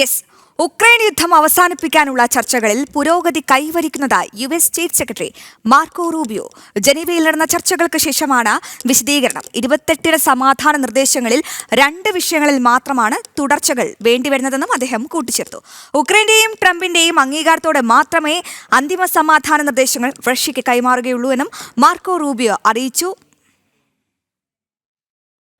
Yes Ukraine യുദ്ധം അവസാനിപ്പിക്കാനുള്ള ചർച്ചകളിൽ പുരോഗതി കൈവരിക്കുന്നതായി U S state secretary Marco Rubio. ജനീവയിൽ നടന്ന ചർച്ചകൾക്ക് ശേഷമാണ് വിശദീകരണം. ഇരുപത്തെട്ടിന് സമാധാന നിർദ്ദേശങ്ങളിൽ രണ്ട് വിഷയങ്ങളിൽ മാത്രമാണ് തുടർച്ചകൾ വേണ്ടിവരുന്നതെന്നും അദ്ദേഹം കൂട്ടിച്ചേർത്തു. ഉക്രൈന്റെയും ട്രംപിന്റെയും അംഗീകാരത്തോടെ മാത്രമേ അന്തിമ സമാധാന നിർദ്ദേശങ്ങൾ റഷ്യയ്ക്ക് കൈമാറുകയുള്ളൂ എന്നും മാർക്കോ റൂബിയോ അറിയിച്ചു.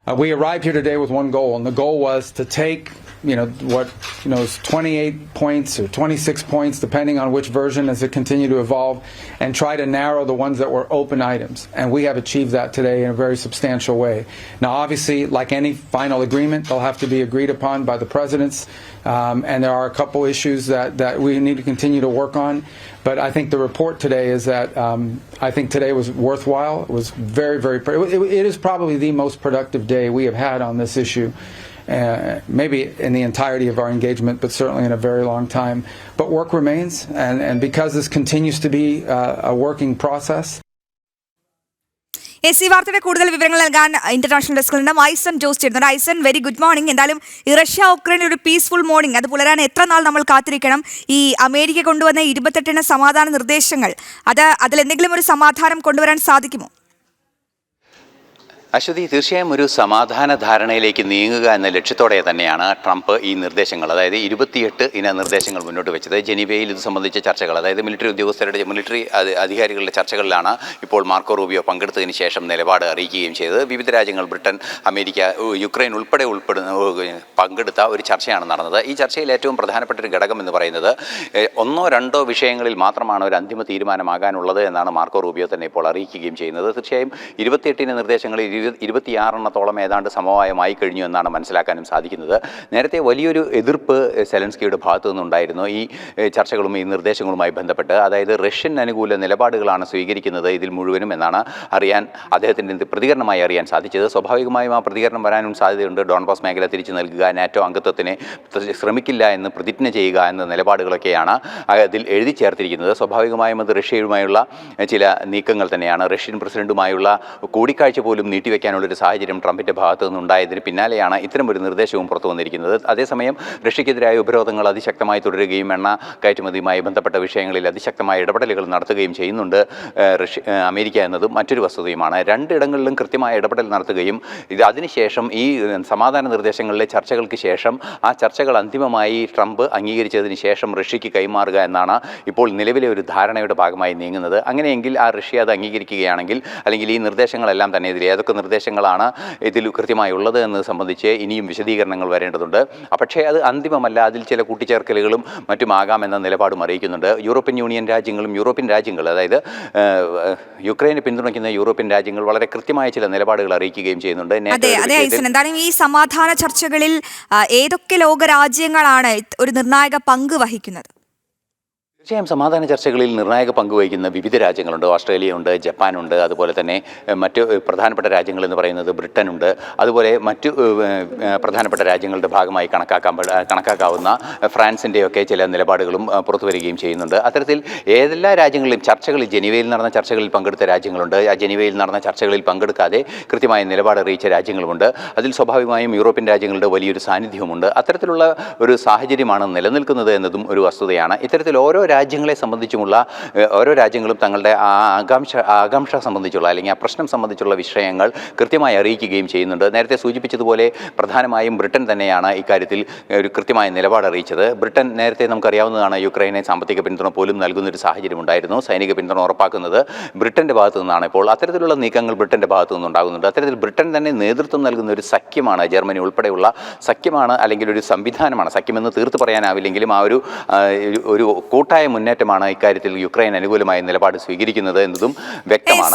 Uh, we arrived here today with one goal, and the goal was to take, you know, what you know is 28 points or 26 points, depending on which version as it continued to evolve, and try to narrow the ones that were open items. And we have achieved that today in a very substantial way. Now, obviously, like any final agreement, they'll have to be agreed upon by the presidents, um, and there are a couple issues that that we need to continue to work on. But I think the report today is that um, I think today was worthwhile. It was very, very. It, it is probably the most productive day we have had on this issue. Uh, maybe in the entirety of our engagement, but certainly in a very long time. But work remains, and, and because this continues to be uh, a working process, yes ഈ വാർത്തയുടെ കൂടുതൽ വിവരങ്ങൾ നൽകാൻ international ഡെസ്കിൽ നിന്നും ഐസൺ ജോസ് ചേരുന്നുണ്ട്. Aison very good morning എന്തായാലും Russia Ukraine ഒരു പീസ്ഫുൾ മോർണിംഗ് അത് പുലരാൻ എത്ര നാൾ നമ്മൾ കാത്തിരിക്കണം? ഈ അമേരിക്ക കൊണ്ടുവന്ന ഇരുപത്തെട്ടിന് സമാധാന നിർദ്ദേശങ്ങൾ. അത് അതിൽ എന്തെങ്കിലും ഒരു സമാധാനം കൊണ്ടുവരാൻ സാധിക്കുമോ? അശ്വതി തീർച്ചയായും ഒരു സമാധാന ധാരണയിലേക്ക് നീങ്ങുക എന്ന ലക്ഷ്യത്തോടെ തന്നെയാണ് ട്രംപ് ഈ നിർദ്ദേശങ്ങൾ അതായത് ഇരുപത്തിയെട്ട് ഇന നിർദ്ദേശങ്ങൾ മുന്നോട്ട് വെച്ചത്. ജനീവയിൽ ഇത് സംബന്ധിച്ച ചർച്ചകൾ അതായത് മിലിറ്ററി ഉദ്യോഗസ്ഥരുടെ മിലിറ്ററി അധി- അധികാരികളുടെ ചർച്ചകളിലാണ് ഇപ്പോൾ മാർക്കോ റൂബിയോ പങ്കെടുത്തതിന് ശേഷം നിലപാട് അറിയിക്കുകയും ചെയ്തത്. വിവിധ രാജ്യങ്ങൾ ബ്രിട്ടൻ അമേരിക്ക യുക്രൈൻ ഉൾപ്പെടെ ഉൾപ്പെടുന്ന പങ്കെടുത്ത ഒരു ചർച്ചയാണ് നടന്നത്. ഈ ചർച്ചയിൽ ഏറ്റവും പ്രധാനപ്പെട്ട ഒരു ഘടകം എന്ന് പറയുന്നത് ഒന്നോ രണ്ടോ വിഷയങ്ങളിൽ മാത്രമാണ് ഒരു അന്തിമ തീരുമാനമാകാനുള്ളത് എന്നാണ് മാർക്കോ റൂബിയോ തന്നെ ഇപ്പോൾ അറിയിക്കുകയും ചെയ്യുന്നത്. തീർച്ചയായും ഇരുപത്തിയെട്ടിന് നിർദ്ദേശങ്ങളിൽ ഇരു ഇരുപത്തിയാറെണ്ണത്തോളം ഏതാണ്ട് സമവായമായി കഴിഞ്ഞു എന്നാണ് മനസ്സിലാക്കാനും സാധിക്കുന്നത്. നേരത്തെ വലിയൊരു എതിർപ്പ് സെലൻസ്കിയുടെ ഭാഗത്തു നിന്നുണ്ടായിരുന്നു. ഈ ചർച്ചകളും ഈ നിർദ്ദേശങ്ങളുമായി ബന്ധപ്പെട്ട്. അതായത് റഷ്യൻ അനുകൂല നിലപാടുകളാണ് സ്വീകരിക്കുന്നത് ഇതിൽ മുഴുവനും എന്നാണ് അറിയാൻ അദ്ദേഹത്തിന്റെ പ്രതികരണമായി അറിയാൻ സാധിച്ചത്. സ്വാഭാവികമായും ആ പ്രതികരണം വരാനും സാധ്യതയുണ്ട്. ഡോൺബോസ് മേഖല തിരിച്ചു നൽകുക നാറ്റോ അംഗത്വത്തിന് ശ്രമിക്കില്ല എന്ന് പ്രതിജ്ഞ ചെയ്യുക എന്ന നിലപാടുകളൊക്കെയാണ് അതിൽ എഴുതി ചേർത്തിരിക്കുന്നത്. സ്വാഭാവികമായും അത് റഷ്യയുമായുള്ള ചില നീക്കങ്ങൾ തന്നെയാണ്. റഷ്യൻ പ്രസിഡന്റുമായുള്ള കൂടിക്കാഴ്ച പോലും നീട്ടിവെക്കാനുള്ളൊരു സാഹചര്യം ട്രംപിന്റെ ഭാഗത്തു നിന്നുണ്ടായതിന് പിന്നാലെയാണ് ഇത്തരം ഒരു നിർദ്ദേശവും പുറത്തു വന്നിരിക്കുന്നത്. അതേസമയം റഷ്യക്കെതിരായ ഉപരോധങ്ങൾ അതിശക്തമായി തുടരുകയും എണ്ണ കയറ്റുമതിയുമായി ബന്ധപ്പെട്ട വിഷയങ്ങളിൽ അതിശക്തമായ ഇടപെടലുകൾ നടത്തുകയും ചെയ്യുന്നുണ്ട്. റഷ്യ അമേരിക്ക എന്നതും മറ്റൊരു വസ്തുതയുമാണ്. രണ്ടിടങ്ങളിലും കൃത്യമായ ഇടപെടൽ നടത്തുകയും ഇത് അതിനുശേഷം ഈ സമാധാന നിർദ്ദേശങ്ങളിലെ ചർച്ചകൾക്ക് ശേഷം ആ ചർച്ചകൾ അന്തിമമായി ട്രംപ് അംഗീകരിച്ചതിന് ശേഷം റഷ്യക്ക് കൈമാറുക എന്നാണ് ഇപ്പോൾ നിലവിലെ ഒരു ധാരണയുടെ ഭാഗമായി നീങ്ങുന്നത്. അങ്ങനെയെങ്കിൽ ആ റഷ്യ അത് അംഗീകരിക്കുകയാണെങ്കിൽ അല്ലെങ്കിൽ ഈ നിർദ്ദേശങ്ങളെല്ലാം തന്നെ ഇതിൽ ഏതൊക്കെ നിർദ്ദേശങ്ങളാണ് ഇതിൽ കൃത്യമായി ഉള്ളത് എന്നത് സംബന്ധിച്ച് ഇനിയും വിശദീകരണങ്ങൾ വരേണ്ടതുണ്ട്. പക്ഷേ അത് അന്തിമമല്ല. അതിൽ ചില കൂട്ടിച്ചേർക്കലുകളും മറ്റുമാകാമെന്ന നിലപാടും അറിയിക്കുന്നുണ്ട്. യൂറോപ്യൻ യൂണിയൻ രാജ്യങ്ങളും യൂറോപ്യൻ രാജ്യങ്ങൾ അതായത് യുക്രൈനെ പിന്തുണയ്ക്കുന്ന യൂറോപ്യൻ രാജ്യങ്ങൾ വളരെ കൃത്യമായ ചില നിലപാടുകൾ അറിയിക്കുകയും ചെയ്യുന്നുണ്ട്. അതെ അതെ എന്തായാലും ഈ സമാധാന ചർച്ചകളിൽ ഏതൊക്കെ ലോകരാജ്യങ്ങളാണ് ഒരു നിർണായക പങ്ക് വഹിക്കുന്നത്? തീർച്ചയായും സമാധാന ചർച്ചകളിൽ നിർണായക പങ്കുവഹിക്കുന്ന വിവിധ രാജ്യങ്ങളുണ്ട്. ഓസ്ട്രേലിയ ഓസ്ട്രേലിയയുണ്ട് ജപ്പാനുണ്ട് അതുപോലെ തന്നെ മറ്റു പ്രധാനപ്പെട്ട രാജ്യങ്ങൾ എന്ന് പറയുന്നത് ബ്രിട്ടനുണ്ട്. അതുപോലെ മറ്റു പ്രധാനപ്പെട്ട രാജ്യങ്ങളുടെ ഭാഗമായി കണക്കാക്കാൻ കണക്കാക്കാവുന്ന ഫ്രാൻസിന്റെയൊക്കെ ചില നിലപാടുകളും പുറത്തു വരികയും ചെയ്യുന്നുണ്ട്. അത്തരത്തിൽ ഏതെല്ലാ രാജ്യങ്ങളിലും ചർച്ചകളിൽ ജനീവയിൽ നടന്ന ചർച്ചകളിൽ പങ്കെടുത്ത രാജ്യങ്ങളുണ്ട്. ആ ജനീവയിൽ നടന്ന ചർച്ചകളിൽ പങ്കെടുക്കാതെ കൃത്യമായ നിലപാട് അറിയിച്ച രാജ്യങ്ങളുമുണ്ട്. അതിൽ സ്വാഭാവികമായും യൂറോപ്യൻ രാജ്യങ്ങളുടെ വലിയൊരു സാന്നിധ്യവുമുണ്ട്. അത്തരത്തിലുള്ള ഒരു സാഹചര്യമാണ് നിലനിൽക്കുന്നത് എന്നതും ഒരു വസ്തുതയാണ്. ഇത്തരത്തിൽ ഓരോ രാജ്യങ്ങളെ സംബന്ധിച്ചുമുള്ള ഓരോ രാജ്യങ്ങളും തങ്ങളുടെ ആ ആകാംക്ഷ ആകാംക്ഷ സംബന്ധിച്ചുള്ള അല്ലെങ്കിൽ ആ പ്രശ്നം സംബന്ധിച്ചുള്ള വിഷയങ്ങൾ കൃത്യമായി അറിയിക്കുകയും ചെയ്യുന്നുണ്ട്. നേരത്തെ സൂചിപ്പിച്ചതുപോലെ പ്രധാനമായും ബ്രിട്ടൻ തന്നെയാണ് ഇക്കാര്യത്തിൽ ഒരു കൃത്യമായ നിലപാട് അറിയിച്ചത്. ബ്രിട്ടൻ നേരത്തെ നമുക്കറിയാവുന്നതാണ് യുക്രൈനെ സാമ്പത്തിക പിന്തുണ പോലും നൽകുന്ന ഒരു സാഹചര്യം ഉണ്ടായിരുന്നു സൈനിക പിന്തുണ ഉറപ്പാക്കുന്നത് ബ്രിട്ടന്റെ ഭാഗത്തു നിന്നാണ്. ഇപ്പോൾ അത്തരത്തിലുള്ള നീക്കങ്ങൾ ബ്രിട്ടന്റെ ഭാഗത്തു നിന്നുണ്ടാകുന്നുണ്ട് അത്തരത്തിൽ ബ്രിട്ടൻ തന്നെ നേതൃത്വം നൽകുന്ന ഒരു സഖ്യമാണ് ജർമ്മനി ഉൾപ്പെടെയുള്ള സഖ്യമാണ് അല്ലെങ്കിൽ ഒരു സംവിധാനമാണ്. സഖ്യമെന്ന് തീർത്ത് പറയാനാവില്ലെങ്കിലും ആ ഒരു ഒരു- ഒരു കൂട്ടായ മുന്നേറ്റമാണ് ഇക്കാര്യത്തിൽ യുക്രൈൻ അനുകൂലമായ നിലപാട് സ്വീകരിക്കുന്നത് എന്നതും വ്യക്തമാണ്.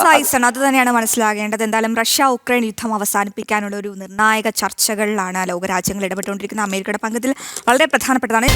അത് തന്നെയാണ് മനസ്സിലാകേണ്ടത്. എന്തായാലും റഷ്യ ഉക്രൈൻ യുദ്ധം അവസാനിപ്പിക്കാനുള്ള ഒരു നിർണായക ചർച്ചകളിലാണ് ലോകരാജ്യങ്ങൾ ഇടപെട്ടുകൊണ്ടിരിക്കുന്ന അമേരിക്കയുടെ പങ്കത്തിൽ വളരെ പ്രധാനപ്പെട്ടതാണ്.